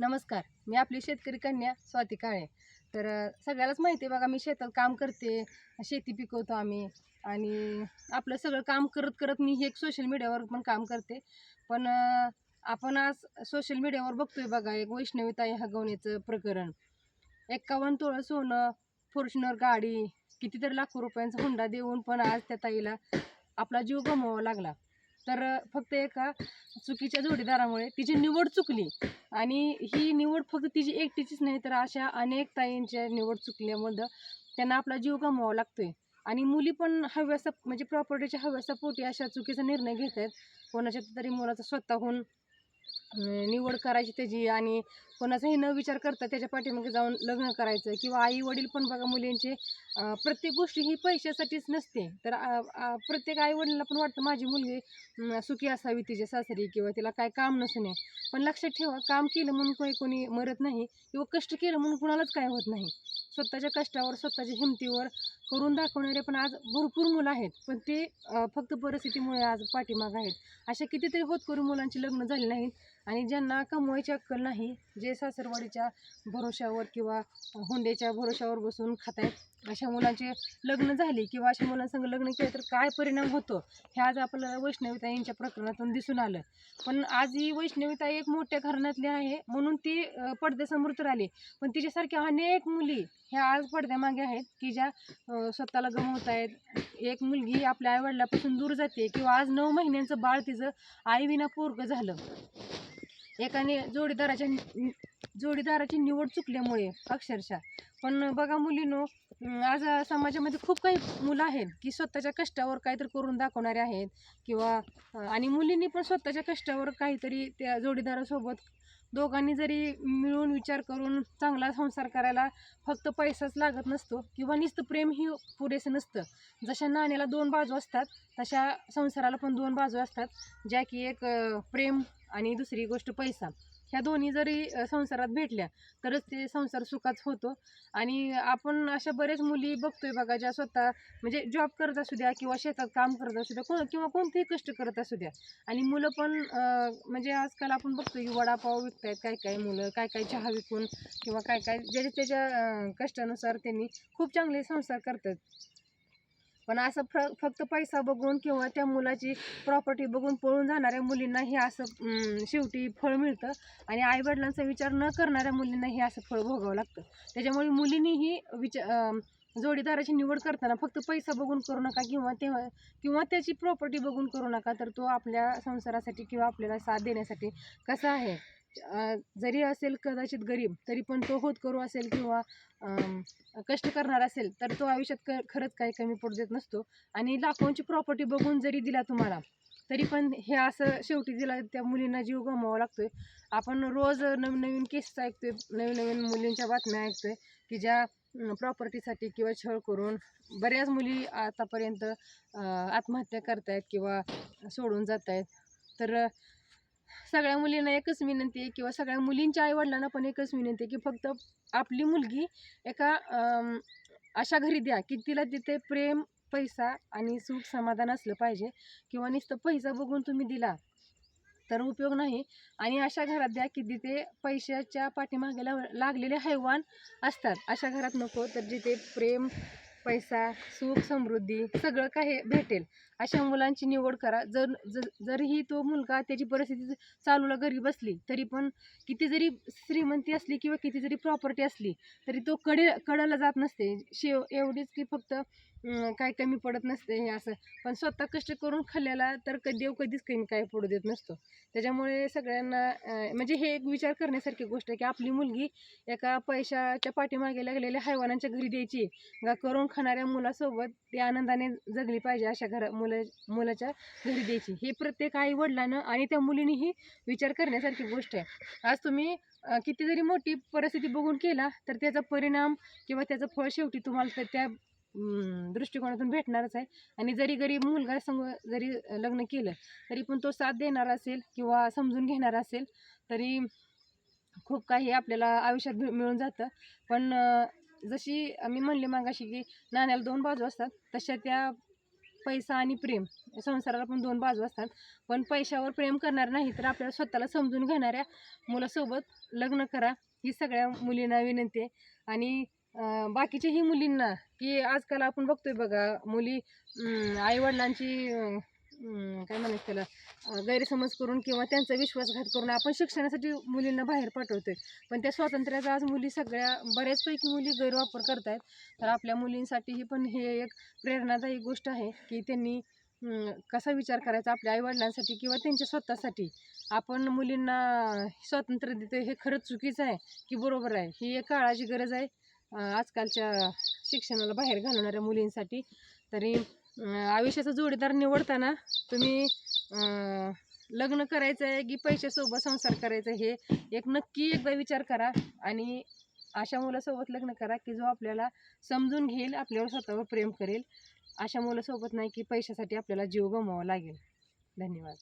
नमस्कार मी आपली शेतकरी कन्या स्वाती काळे. तर सगळ्यालाच माहिती आहे बघा मी शेतात काम करते शेती पिकवतो आम्ही आणि आपलं सगळं काम करत करत मी हे एक सोशल मीडियावर पण काम करते. पण आपण आज सोशल मीडियावर बघतोय बघा एक वैष्णवीताई हगवण्याचं प्रकरण. एक्कावन्न तोळं सोनं फॉर्च्युनर गाडी कितीतरी लाखो रुपयांचा हुंडा देऊन पण आज त्या ताईला आपला जीव गमवावा लागला. तर फक्त एका चुकीच्या जोडीदारामुळे तिची निवड चुकली. आणि ही निवड फक्त तिची एकटीचीच नाही तर अशा अनेक ताईंच्या निवड चुकल्यामुळं त्यांना आपला जीव गमवावा लागतोय. आणि मुली पण हव्यासा म्हणजे प्रॉपर्टीच्या हव्यासापोटी अशा चुकीचा निर्णय घेत आहेत कोणाच्या तरी मुलाचा स्वतःहून निवड करायची त्याची आणि कोणाचाही न विचार करता त्याच्या पाठीमागे जाऊन लग्न करायचं किंवा आई वडील पण बघा मुलींचे प्रत्येक गोष्टी ही पैशासाठीच नसते. तर प्रत्येक आई वडिलांना पण वाटतं माझी मुलगी सुखी असावी तिच्या सासरी किंवा तिला काय काम नसू नये पण लक्षात ठेवा काम केलं म्हणून काही कोणी मरत नाही किंवा कष्ट केलं म्हणून कुणालाच काय होत नाही. स्वतःच्या कष्टावर स्वतःच्या हिमतीवर करून दाखवणारे पण आज भरपूर मुलं आहेत. पण ते फक्त परिस्थितीमुळे आज पाठीमाग आहेत. अशा कितीतरी होतकरू मुलांची लग्न झाली नाहीत. आणि ज्यांना कमवायची अक्कल नाही जे सासरवाडीच्या भरोशावर किंवा हुंड्याच्या भरोशावर बसून खात आहेत अशा मुलांचे लग्न झाले किंवा अशा मुलांसंग लग्न केलं तर काय परिणाम होतो हे आज आपल्याला वैष्णवीताईंच्या प्रकरणातून दिसून आलं. पण आज ही वैष्णवीता एक मोठ्या घराण्यातली आहे म्हणून ती पडद्यासमोर तर आली. पण तिच्यासारख्या अनेक मुली ह्या आज पडद्यामागे आहेत की ज्या स्वतःला गमवत आहेत एक मुलगी आपल्या आईवडिलापासून दूर जाते किंवा आज नऊ महिन्यांचं बाळ तिचं आईविना पोरगं झालं. एकाने जोडीदाराच्या जोडीदाराची निवड चुकल्यामुळे अक्षरशः. पण बघा मुलीनो आज समाजामध्ये खूप काही मुलं आहेत की स्वतःच्या कष्टावर काहीतरी करून दाखवणारे आहेत किंवा आणि मुलींनी पण स्वतःच्या कष्टावर काहीतरी त्या जोडीदारासोबत दोघांनी जरी मिळून विचार करून चांगला संसार करायला फक्त पैसाच लागत नसतो किंवा नुसतं प्रेम ही पुरेसं नसतं. जशा नाण्याला दोन बाजू असतात तशा संसाराला पण दोन बाजू असतात. ज्या की एक प्रेम आणि दुसरी गोष्ट पैसा. ह्या दोन्ही जरी संसारात भेटल्या तरच ते संसार सुखाच होतो. आणि आपण अशा बरेच मुली बघतोय बघा ज्या स्वतः म्हणजे जॉब करत असू द्या किंवा शेतात काम करत असू द्या कोण किंवा कोणतेही कष्ट करत असू द्या. आणि मुलं पण म्हणजे आजकाल आपण बघतो की वडापाव विकतायत काय काय मुलं काय काय चहा विकून किंवा काय काय ज्याच्या त्याच्या कष्टानुसार त्यांनी खूप चांगले संसार करतात. पण असं फ फक्त पैसा बघून किंवा त्या मुलाची प्रॉपर्टी बघून पळून जाणाऱ्या मुलींना हे असं शेवटी फळ मिळतं. आणि आईवडिलांचा विचार न करणाऱ्या मुलींना हे असं फळ भोगावं लागतं. त्याच्यामुळे मुलींनीही विचार जोडीदाराची निवड करताना फक्त पैसा बघून करू नका किंवा तेव्हा किंवा त्याची प्रॉपर्टी बघून करू नका तर तो आपल्या संसारासाठी किंवा आपल्याला साथ देण्यासाठी कसा आहे? जरी असेल कदाचित गरीब तरी पण तो होत करू असेल किंवा कष्ट करणार असेल तर तो आयुष्यात क खरंच काही कमी पडू देत नसतो. आणि लाखोंची प्रॉपर्टी बघून जरी दिला तुम्हाला तरी पण हे असं शेवटी दिला त्या मुलींना जीव गमवावा लागतोय. आपण रोज नवीन नवीन केसेस ऐकतोय नवीन नवीन मुलींच्या बातम्या ऐकतोय की ज्या प्रॉपर्टीसाठी किंवा छळ करून बऱ्याच मुली आतापर्यंत आत्महत्या करतायत किंवा सोडून जात आहेत तर सगळ्या मुलींना एकच विनंती आहे किंवा सगळ्या मुलींच्या आईवडिलांना पण एकच विनंती आहे की फक्त आपली मुलगी एका अशा घरी द्या की तिला तिथे प्रेम पैसा आणि सुख समाधान असलं पाहिजे किंवा नुसतं पैसा बघून तुम्ही दिला तर उपयोग नाही. आणि अशा घरात द्या की तिथे पैशाच्या पाठीमागे लागलेले हैवान असतात. अशा घरात नको. तर जिथे प्रेम पैसा सुख समृद्धी सगळं काही भेटेल. अशा मुलांची निवड करा. जर जरीही तो मुलगा त्याची परिस्थिती चालूला गरीब बसली तरी पण किती जरी श्रीमंती असली किंवा किती जरी प्रॉपर्टी असली तरी तो कडे कडाला जात नसते. शेव एवढीच की फक्त काय कमी पडत नसते हे असं. पण स्वतः कष्ट करून खाल्ल्याला तर कधी देव कधीच कमी काय पडू देत नसतो. त्याच्यामुळे सगळ्यांना म्हणजे हे एक विचार करण्यासारखी गोष्ट आहे की आपली मुलगी एका पैशाच्या पाठीमागे लागलेल्या हैवानांच्या घरी द्यायची का करून खाणाऱ्या मुलासोबत ते आनंदाने जगली पाहिजे अशा घरा मुलं मुलाच्या घरी द्यायची. हे प्रत्येक आई वडिलानं आणि त्या मुलीनेही विचार करण्यासारखी गोष्ट आहे. आज तुम्ही किती जरी मोठी परिस्थिती बघून केला तर त्याचा परिणाम किंवा त्याचं फळ शेवटी तुम्हाला तर त्या दृष्टिकोनातून भेटणारच आहे. आणि जरी गरीब मुलगा संग जरी लग्न केलं तरी पण तो साथ देणार असेल किंवा समजून घेणार असेल तरी खूप काही आपल्याला आयुष्यात मिळून जातं. पण जशी मी म्हणले मागाशी की नाण्याला दोन बाजू असतात तशा त्या पैसा आणि प्रेम संसाराला पण दोन बाजू असतात. पण पैशावर प्रेम करणार नाही तर आपल्याला स्वतःला समजून घेणाऱ्या मुलासोबत लग्न करा ही सगळ्या मुलींना विनंती आहे. आणि बाकीच्याही मुलींना की आजकाल आपण बघतोय बघा मुली आईवडिलांची काय म्हणायचं त्याला? गैरसमज करून किंवा त्यांचा विश्वासघात करून आपण शिक्षणासाठी मुलींना बाहेर पाठवतोय. पण त्या स्वातंत्र्याचा आज मुली सगळ्या बऱ्याचपैकी मुली गैरवापर करतायत. तर आपल्या मुलींसाठीही पण हे एक प्रेरणादायी गोष्ट आहे की त्यांनी कसा विचार करायचा आपल्या आईवडिलांसाठी किंवा त्यांच्या स्वतःसाठी. आपण मुलींना स्वातंत्र्य देतो हे खरंच चुकीचं आहे की बरोबर आहे? ही एक काळाची गरज आहे. आजकालच्या शिक्षणाला बाहेर घालवणाऱ्या मुलींसाठी. तरी आयुष्याचा जोडीदार निवडताना तुम्ही लग्न करायचं आहे की पैशासोबत संसार करायचा आहे हे एक नक्की एकदा विचार करा आणि अशा मुलासोबत लग्न करा की जो आपल्याला समजून घेईल आपल्यावर स्वतःवर प्रेम करेल. अशा मुलासोबत नाही की पैशासाठी आपल्याला जीव गमवावा लागेल. धन्यवाद.